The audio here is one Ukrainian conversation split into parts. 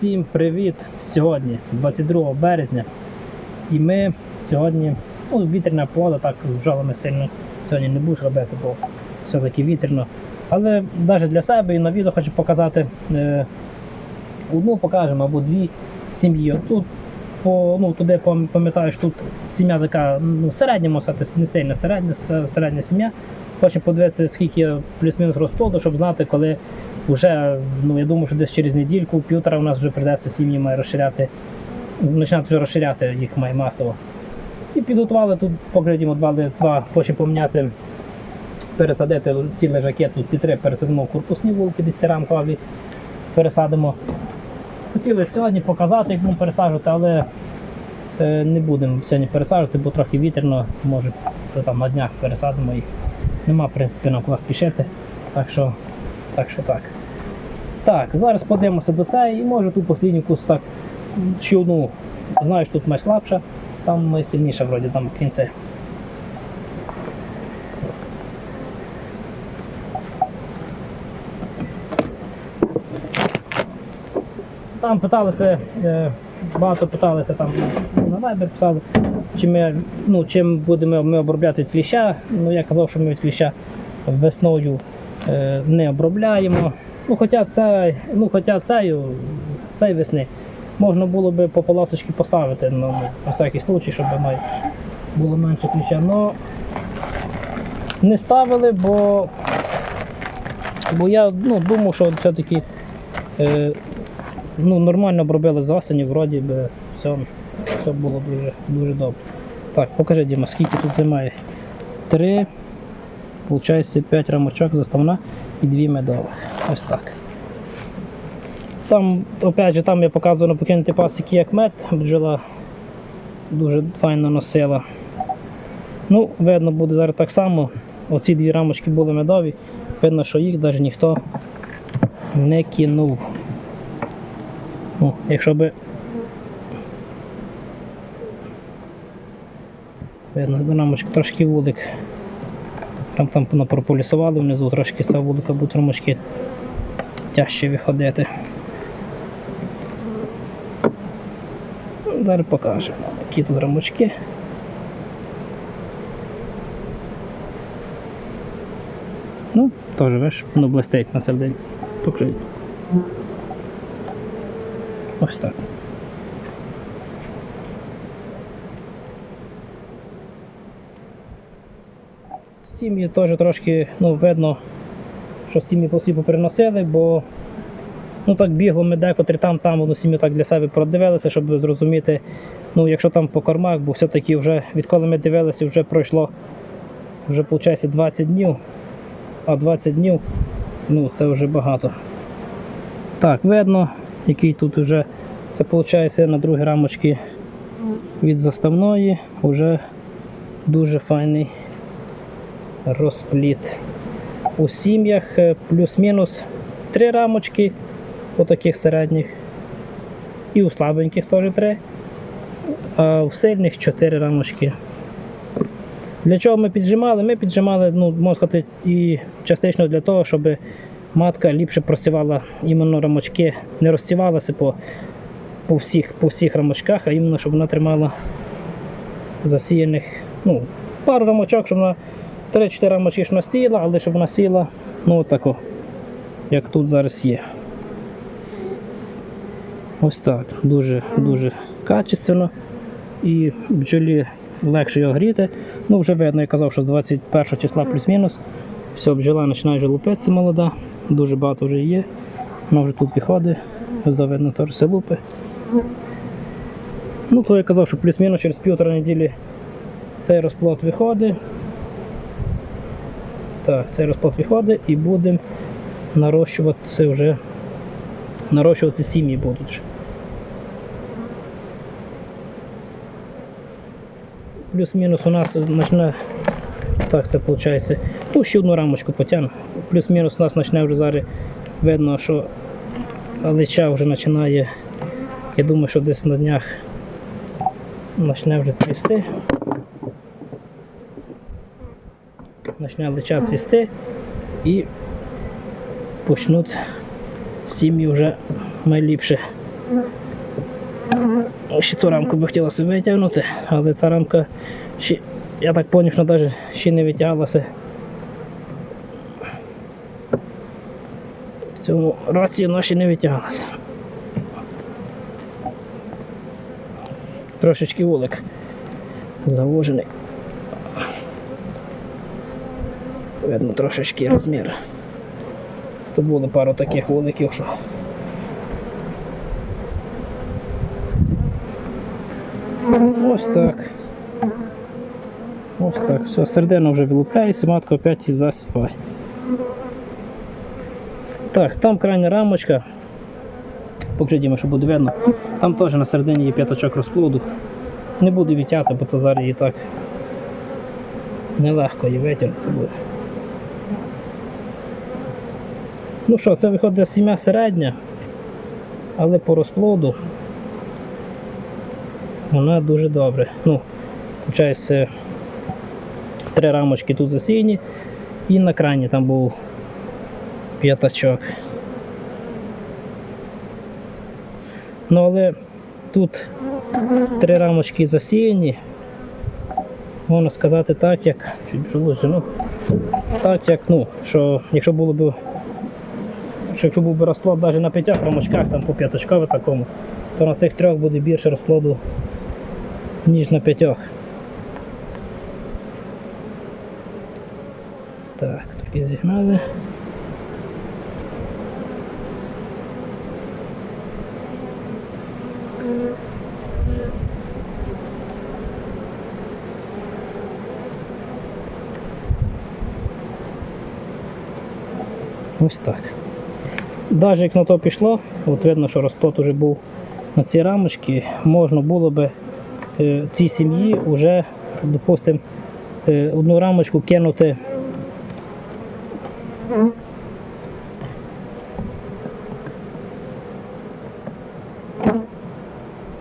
Всім привіт! Сьогодні 22 березня. І ми сьогодні, ну, вітряна погода, так з бджолами сильно сьогодні не будеш робити, бо все-таки вітряно. Але навіть для себе і на відео хочу показати е, одну покажемо або дві сім'ї. Тут по, ну, туди пам- пам'ятаєш, тут сім'я така ну, середня, не сильно середня, середня сім'я. Хочу подивитися, скільки плюс-мінус розплоду, щоб знати, коли вже, ну я думаю, що десь через недільку, півтора у нас вже прийдеться сім'ї має розширяти, починати вже розширяти їх має масово. І підготували тут, поглядімо, два, два хочемо поміняти, пересадити ці лежаки, тут ці три пересадимо в корпусні вулки, 10 рамкові пересадимо. Хотіли сьогодні показати, як будемо пересаджувати, але е, не будемо сьогодні пересаджувати, бо трохи вітряно, може там на днях пересадимо їх. Нема, в принципі, нам куди спішити. Так що, так що так. Так, зараз подивимося до цієї і може тут послідню кус так ще одну, знаєш, тут найслабша, там найсильніша вроді там в кінці. Там питалися, е, багато питалися там на Viber писали, чи ми, ну, чим будемо ми обробляти кліща. Ну, я казав, що ми від кліща весною не обробляємо. Ну, хоча це, ну, хоча цею, цей весни можна було би по полосочці поставити ну, на всякий случай, щоб було менше кліща. Но не ставили, бо, бо я ну, думав, що все-таки е, ну, нормально обробили з осені, вроді би все, все було дуже, дуже добре. Так, покажи, Діма, скільки тут займає? Три, виходить, 5 рамочок заставна і 2 медових. Ось так. Там, опять же, там я показував покинути пасіки як мед, бджола дуже файно носила. Ну, видно буде зараз так само. Оці дві рамочки були медові. Видно, що їх навіть ніхто не кинув. Ну, якщо би. Видно, рамочка трошки вулик. Там там напрополісували внизу, трошки цього вулика будуть рамочки тяжче виходити. Ну, Зараз покажемо, які тут рамочки. Ну, теж виш, воно блистить на середині. Покрить. Ось так. Сім'ї теж трошки, ну, видно, що сім'ї всі поприносили, бо ну так бігло ми декотрі там, там одну сім'ю так для себе продивилися, щоб зрозуміти, ну, якщо там по кормах, бо все-таки вже відколи ми дивилися, вже пройшло вже виходить 20 днів, а 20 днів ну, це вже багато. Так, видно, який тут вже це виходить на другій рамочці від заставної вже дуже файний розпліт. У сім'ях е, плюс-мінус три рамочки, у таких середніх, і у слабеньких теж три, а у сильних чотири рамочки. Для чого ми піджимали? Ми піджимали, ну, можна сказати, і частично для того, щоб матка ліпше просівала іменно рамочки, не розсівалася по, по, всіх, по всіх рамочках, а іменно, щоб вона тримала засіяних, ну, пару рамочок, щоб вона 3-4 рамочки ж вона сіяла, але щоб вона сіяла, ну отако, як тут зараз є. Ось так, дуже дуже качественно і бджолі легше його гріти. Ну, вже видно, я казав, що з 21 числа плюс-мінус. Все, бджола починає лупитися молода, дуже багато вже є. Вона вже тут виходить, ось видно теж все лупи. Ну, то я казав, що плюс-мінус через півтора неділі цей розплод виходить. Так, цей розплод виходить і будемо нарощувати це вже. Нарощувати сім'ї будуть. Плюс-мінус у нас почне. Так, це виходить. Ну, ще одну рамочку потягну. Плюс-мінус у нас почне вже зараз видно, що лича вже починає. Я думаю, що десь на днях почне вже цвісти. Почне лича цвісти і почнуть сім'ї вже найліпше Ще цю рамку би хотілося витягнути, але ця рамка ще, я так зрозумів, що навіть ще не витягалася. В цьому році вона ще не витягалася. Трошечки вулик завожений. Видно трошечки розмір. Тут було пару таких вуликів, що. Ось так. Ось так. Все, середина вже вилупляється, матка опять і засіває. Так, там крайня рамочка. Покажіть, щоб буде видно. Там теж на середині є п'ятачок розплоду. Не буду відтяти, бо то зараз її так нелегко її витягнути буде. Ну що, це виходить сім'я середня, але по розплоду вона дуже добре. Ну, виходить, три рамочки тут засіяні і на крані там був п'ятачок. Ну але тут три рамочки засіяні. Можна сказати так, як чуть більше ну, так як, ну, що якщо було б що якщо був би розплод навіть на п'ятьох рамочках, там по п'яточкове такому, то на цих трьох буде більше розплоду, ніж на п'ятьох. Так, тільки зігнали. Ось так. Навіть як на то пішло, от видно, що розплод уже був на цій рамочці, можна було би е, цій сім'ї вже, допустимо, е, одну рамочку кинути.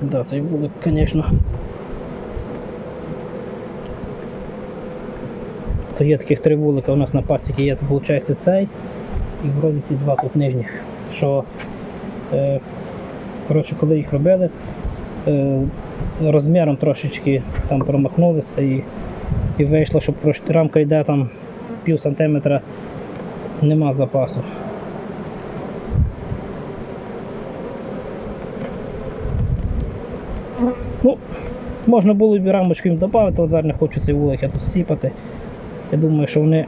Да, цей вулик, звісно. То є таких три вулика у нас на пасіки є, то виходить цей і вроді ці два тут нижніх. Що, е, коротше, коли їх робили, е, розміром трошечки там промахнулися і, і вийшло, що рамка йде там пів сантиметра, нема запасу. Ну, можна було б рамочку їм додати, але зараз не хочу цей вулик я тут сіпати. Я думаю, що вони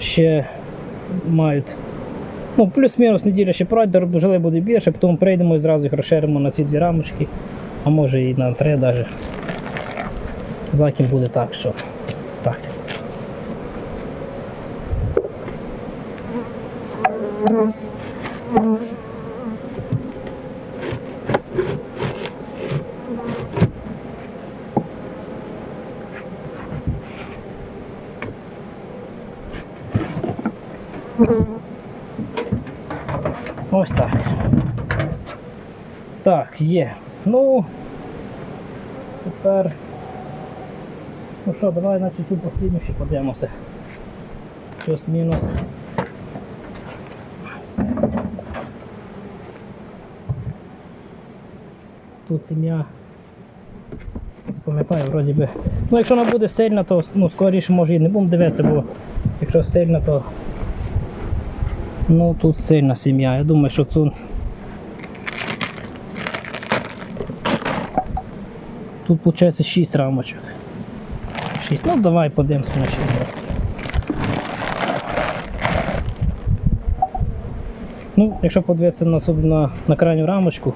ще мають. Ну, плюс-мінус неділя ще пройде, жили буде більше, потім прийдемо і зразу їх розширимо на ці дві рамочки, а може і на три навіть. Закін буде так, що так. Ось так. Так, є. Ну тепер. Ну що, давай значить цю послідню ще подивимося. Плюс-мінус. Тут сім'я. Пам'ятаю, вроді би. Ну якщо вона буде сильна, то ну, скоріше може і не будемо дивитися, бо якщо сильна, то Ну тут сильна сім'я. Я думаю, що цю. Тут виходить 6 рамочок. 6. Ну давай подивимося на 6. Ну, якщо подивитися на, на, на крайню рамочку,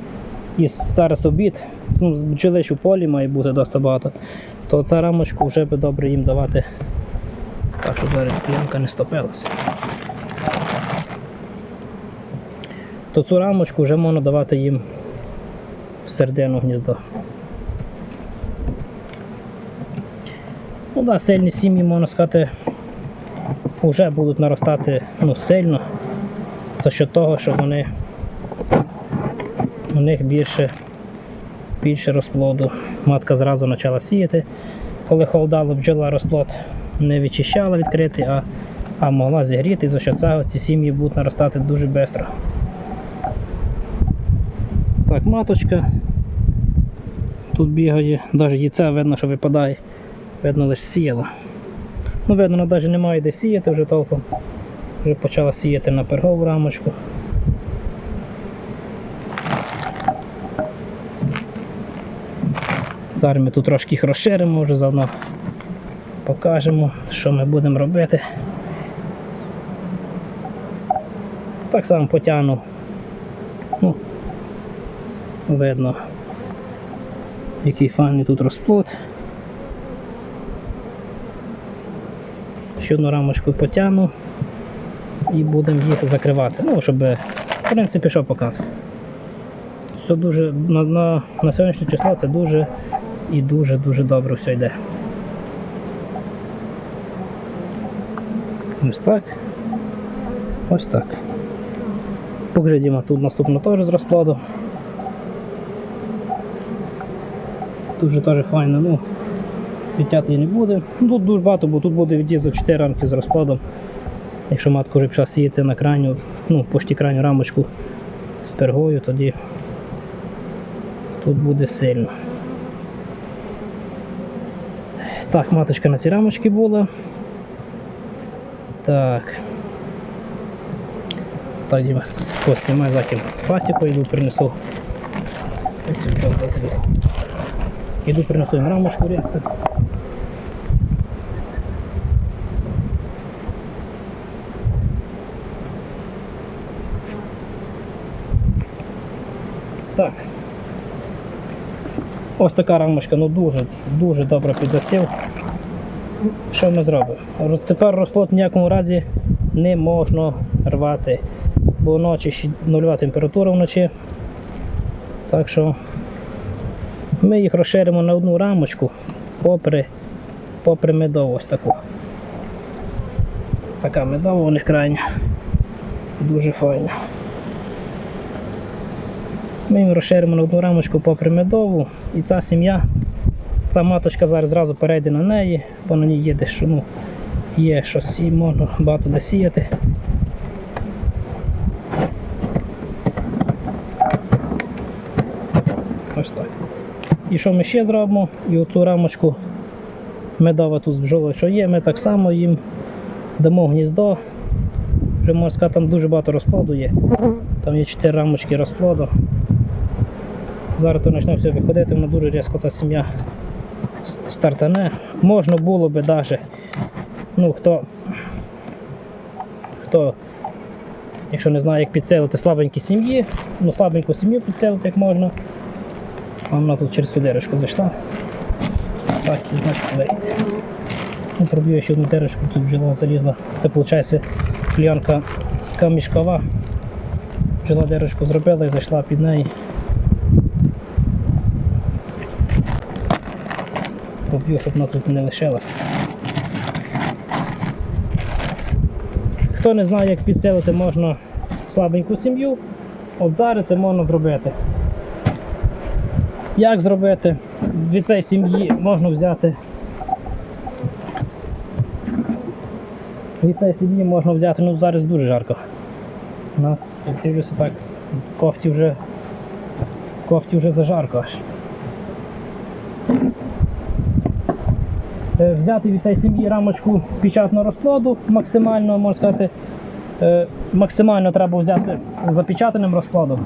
і зараз обід, ну, бджолиш у полі має бути досить багато, то ця рамочку вже би добре їм давати. Так, щоб зараз плянка не стопилася. то цю рамочку вже можна давати їм в середину гніздо. Ну да, сильні сім'ї, можна сказати, вже будуть наростати ну, сильно, за що того, що вони у них більше, більше розплоду. Матка зразу почала сіяти. Коли холодало, бджола розплод не відчищала відкритий, а, а могла зігріти, за що цього ці сім'ї будуть наростати дуже швидко. так маточка. Тут бігає, навіть яйця видно, що випадає. Видно, лише сіяла. Ну, видно, вона навіть немає де сіяти вже толком. Вже почала сіяти на пергову рамочку. Зараз ми тут трошки їх розширимо, вже заодно покажемо, що ми будемо робити. Так само потягну. Ну, видно, який файний тут розплод. Ще одну рамочку потягну і будемо їх закривати. Ну, щоб, в принципі, що показую. Все дуже на, на, на сьогоднішнє число це дуже і дуже-дуже добре все йде. Ось так. Ось так. Поглядімо тут наступно теж з розкладу. Дуже теж файно, ну, відтяти не буде. Ну, Тут дуже багато, бо тут буде віді за 4 рамки з розкладом. Якщо вже почала сіяти на крайню, ну, почти крайню рамочку з пергою, тоді тут буде сильно. Так, маточка на цій рамочці була. Так. Так, Діма, поснімай закид пасіку, йду принесу. Іду принесу їм рамочку різко. Так. Ось така рамочка, ну дуже, дуже добре під засів. Що ми зробимо? Тепер розплод в ніякому разі не можна рвати, бо вночі нульова температура вночі. Так що ми їх розширимо на одну рамочку попри, попри медову ось таку. Така медова у них крайня. Дуже файна. Ми їм розширимо на одну рамочку попри медову і ця сім'я, ця маточка зараз зразу перейде на неї, бо на ній є дещо, ну, є що сі, можна багато де сіяти. Ось так. І що ми ще зробимо? І оцю рамочку медова тут з бджолою, що є, ми так само їм дамо гніздо. Вже можна там дуже багато розплоду є. Там є 4 рамочки розплоду. Зараз то почне все виходити, воно дуже різко ця сім'я стартане. Можна було би навіть, ну хто, хто, якщо не знає, як підселити слабенькі сім'ї, ну слабеньку сім'ю підселити як можна. А Вона тут через цю дирочку зайшла. Так, і значить. Ну, проб'ю ще одну дирочку, тут бджола залізла. Це виходить клієнка камішкова. Бджола дирочку зробила і зайшла під неї. Поб'ю, щоб вона тут не лишилась. Хто не знає, як підселити можна слабеньку сім'ю, от зараз це можна зробити. Як зробити? Від цієї сім'ї можна взяти. Від цієї сім'ї можна взяти, ну зараз дуже жарко. У нас, як дивлюся так, кофті вже, кофті вже зажарко аж. Взяти від цієї сім'ї рамочку печатного розкладу максимально, можна сказати, е, максимально треба взяти запечатаним розкладом.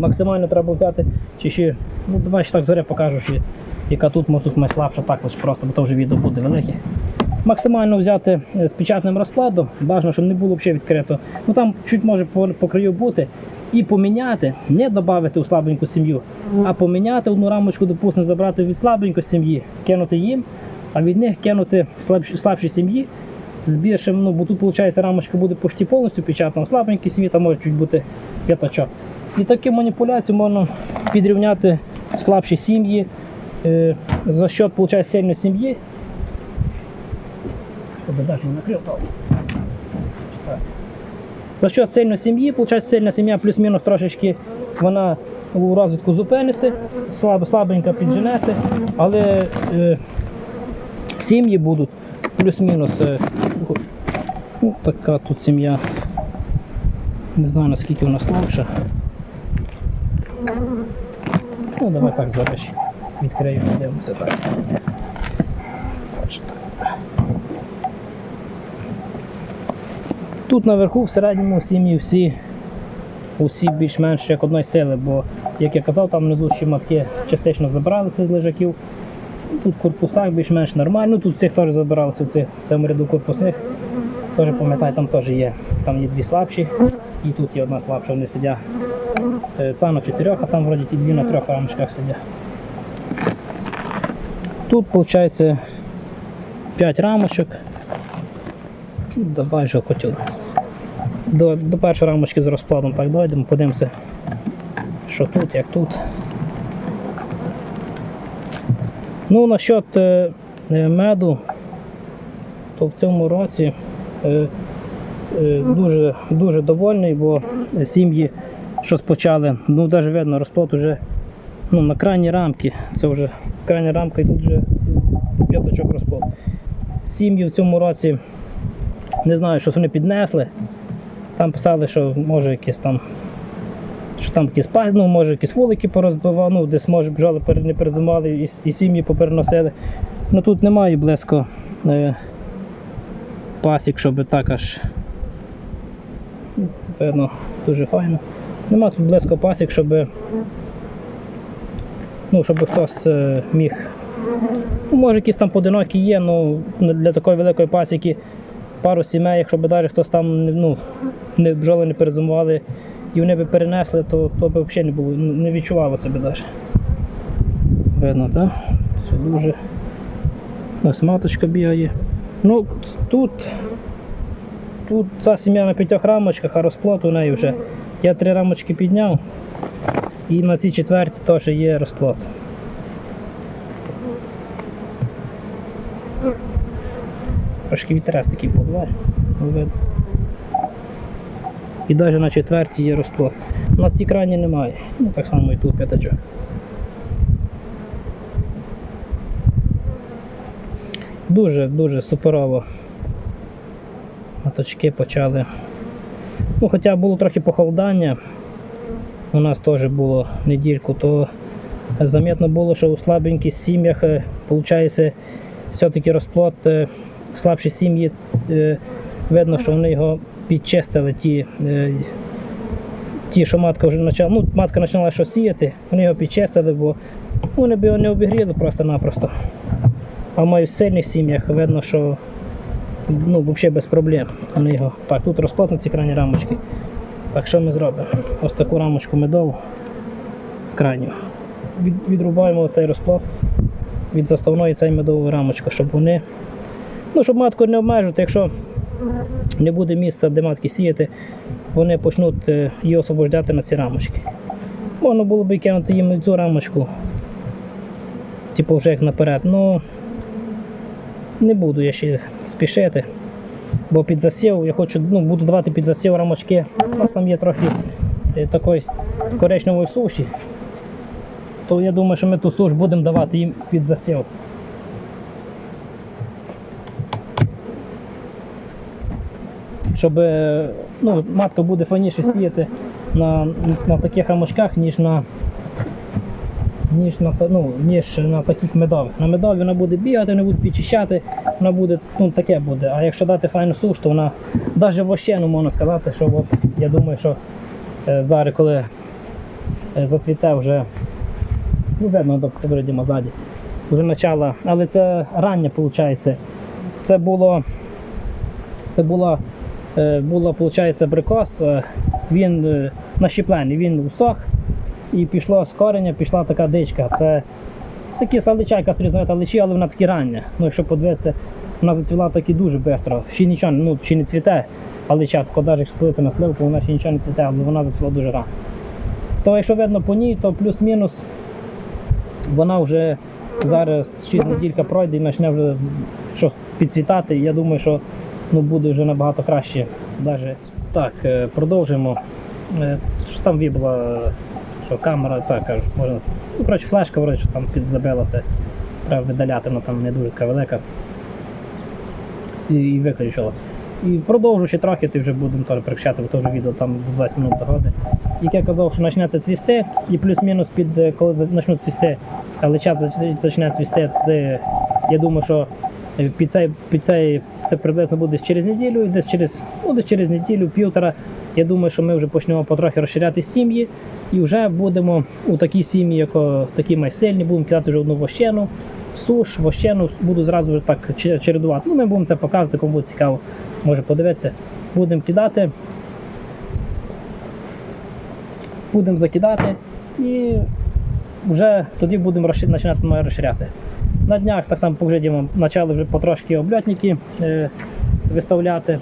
максимально треба взяти, чи ще, ну давай ще так зоря покажу, що яка тут, може тут найслабша, так ось просто, бо то вже відео буде велике. Максимально взяти е, з печатним розкладом, бажано, щоб не було взагалі відкрито. Ну там чуть може по, по краю бути. І поміняти, не додати у слабеньку сім'ю, а поміняти одну рамочку, допустимо, забрати від слабенької сім'ї, кинути їм, а від них кинути слабші, слабші сім'ї з більшим, ну бо тут виходить рамочка буде почти повністю печатана, слабенькі сім'ї, там може чуть бути п'ятачок. І такі маніпуляції можна підрівняти слабші сім'ї е, за счет виходить, сильної сім'ї. Щоб навіть не накрив то. Так. За счет сильної сім'ї, виходить, сильна сім'я плюс-мінус трошечки вона у розвитку зупиниться, слабо, слабенько підженеться, але е, сім'ї будуть плюс-мінус. Е, ну, така тут сім'я. Не знаю наскільки вона слабша. Ну, давай так зараз ще відкрию, подивимося так. Тут наверху в середньому сім'ї всі, усі більш-менш як одної сили, бо, як я казав, там внизу ще матки частично забралися з лежаків. Тут в корпусах більш-менш нормально. Ну, тут цих теж забиралися в цьому ряду корпусних. Теж пам'ятаю, там теж є. Там є дві слабші, і тут є одна слабша, вони сидять. Е, Ця на чотирьох, а там вроді ті дві на трьох рамочках сидять. Тут виходить 5 рамочок. Ну, Давай же хотів. До, до першої рамочки з розкладом так дойдемо, подивимося, що тут, як тут. Ну, насчет е, е, меду, то в цьому році е, дуже, дуже довольний, бо сім'ї, що спочали, ну навіть видно, розплод вже ну, на крайній рамки. Це вже крайня рамка і тут вже п'яточок розплод. Сім'ї в цьому році, не знаю, що вони піднесли. Там писали, що може якісь там. Що там якісь ну, може якісь вулики порозбивав, ну, десь може бджоли не перезимали і, і сім'ї попереносили. Ну тут немає близько е, пасік, щоб так аж видно дуже файно. Нема тут близько пасік, щоб, ну, щоб хтось е, міг. Ну, може якісь там поодинокі є, ну для такої великої пасіки пару сімей, якщо б навіть хтось там ну, не бджоли не перезимували і вони б перенесли, то, то б взагалі не було, не відчувало себе навіть. Видно, так? Все дуже. Ось маточка бігає. Ну, тут, тут ця сім'я на п'ятьох рамочках, а розплод у неї вже. Я три рамочки підняв. І на цій четвертій теж є розплод. Трошки вітерець такий подвер. видно. І навіть на четвертій є розплод. На цій крані немає. Ну так само і тут п'ятачок. Дуже, дуже суперово. Маточки почали. Ну, хоча було трохи похолодання, у нас теж було недільку, то замітно було, що у слабеньких сім'ях виходить все-таки розплод, е, слабші сім'ї, е, видно, що вони його підчистили ті. е, Ті, що матка вже почала, ну, матка почала щось сіяти, вони його підчистили, бо вони б його не обігріли просто-напросто. А в сильних сім'ях видно, що ну, взагалі без проблем. Вони його. Так, тут розплод на ці крайні рамочки. Так, що ми зробимо? Ось таку рамочку медову крайню. Від, відрубаємо цей розплод від заставної цієї медової рамочки, щоб вони. Ну, щоб матку не обмежувати, якщо не буде місця, де матки сіяти, вони почнуть е, її освобождати на ці рамочки. Можна було б кинути їм цю рамочку, типу вже як наперед. Ну не буду я ще спішити. Бо під засів я хочу, ну, буду давати під засів рамочки. У нас там є трохи е, такої коричневої суші. То я думаю, що ми ту суш будемо давати їм під засів. Щоб е, ну, матка буде файніше сіяти на, на таких рамочках, ніж на ніж на, ну, ніж на таких медових. На медові вона буде бігати, вони будуть підчищати, вона буде, ну таке буде. А якщо дати файну суш, то вона навіть вощену можна сказати, що от, я думаю, що е, зараз, коли е, зацвіте вже, ну видно до вроді ззаді, вже почала, але це рання виходить. Це було, це була, е, було, виходить, абрикос, е, він е, нащеплений, він усох і пішло з кореня, пішла така дичка. Це, киса личайка з різновита личі, але вона таки рання. Ну, якщо подивитися, вона зацвіла таки дуже швидко. Ще нічого, ну, ще не цвіте, але чатко, навіть якщо подивитися на сливку, вона ще нічого не цвіте, але вона зацвіла дуже рано. То якщо видно по ній, то плюс-мінус вона вже зараз ще неділька пройде і почне вже щось підцвітати. Я думаю, що ну, буде вже набагато краще. Даже. Так, е, продовжуємо. Е, Що там вибила, що камера, це кажуть, можна. Ну, коротше, флешка вроде, що там підзабилася. Треба видаляти, вона там не дуже така велика. І, і виключила. І продовжу ще трохи, ти вже будемо теж прикричати, бо вже відео там 20 минут доходить. Як я казав, що почнеться цвісти, і плюс-мінус під коли почнуть цвісти, але час почне цвісти, я думаю, що під цей, під цей це приблизно буде через неділю, десь через, ну, десь через неділю, півтора. Я думаю, що ми вже почнемо потрохи розширяти сім'ї і вже будемо у такі сім'ї, як такі майсильні, будемо кидати вже одну вощену, суш, вощену, буду зразу так чередувати. Ну, ми будемо це показувати, кому буде цікаво, може подивитися. Будемо кидати. Будемо закидати і вже тоді будемо починати розширяти. На днях так само поглядімо, почали вже потрошки обльотники е, виставляти.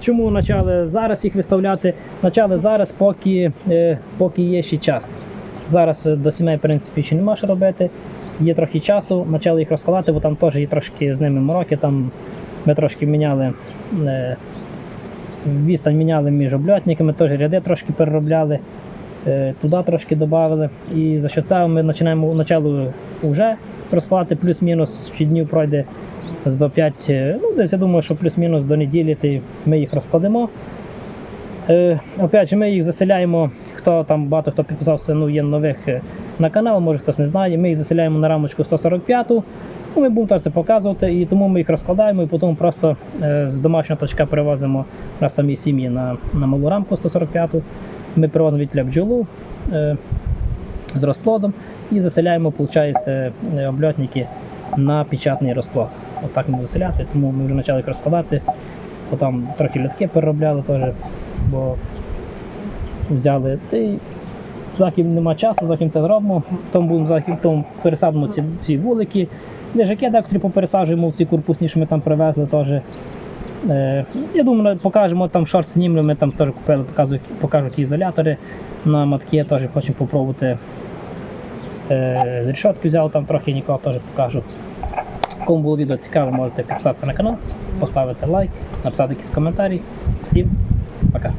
Чому почали зараз їх виставляти? Почали зараз, поки, е, поки є ще час. Зараз е, до сімей, в принципі, ще нема що робити. Є трохи часу, почали їх розкладати, бо там теж є трошки з ними мороки. Там ми трошки міняли е, відстань міняли між обльотниками, теж ряди трошки переробляли, туди трошки додали. І за що це ми починаємо началу вже розкладати, плюс-мінус днів пройде за 5, ну десь я думаю, що плюс-мінус до неділі ми їх розкладемо. Е, опять же, ми їх заселяємо, хто там багато хто підписався, ну є нових е, на канал, може хтось не знає. Ми їх заселяємо на рамочку 145. Ну, ми будемо це показувати, і тому ми їх розкладаємо і потім просто е, з домашнього точка перевозимо. Нас там є сім'ї на, на малу рамку 145. Ми привозимо від бджолу е, з розплодом і заселяємо, виходить, е, обльотники на печатний розплод. Отак ми заселяти, тому ми вже почали їх розкладати. Потім трохи льотки переробляли теж, бо взяли. Та й Заким нема часу, заким це зробимо. Тому будемо заким, тому пересадимо ці, ці вулики. Лежаки декотрі попересаджуємо ці корпусні, що ми там привезли теж. Е, я думаю, покажемо там шорт знімлю, ми там теж купили, показують, покажуть ізолятори на матки, теж хочемо попробувати. Е, з решетки взяв, там трохи нікого теж покажу. Кому було відео цікаво, можете підписатися на канал, поставити лайк, написати якийсь коментарі. Всім пока.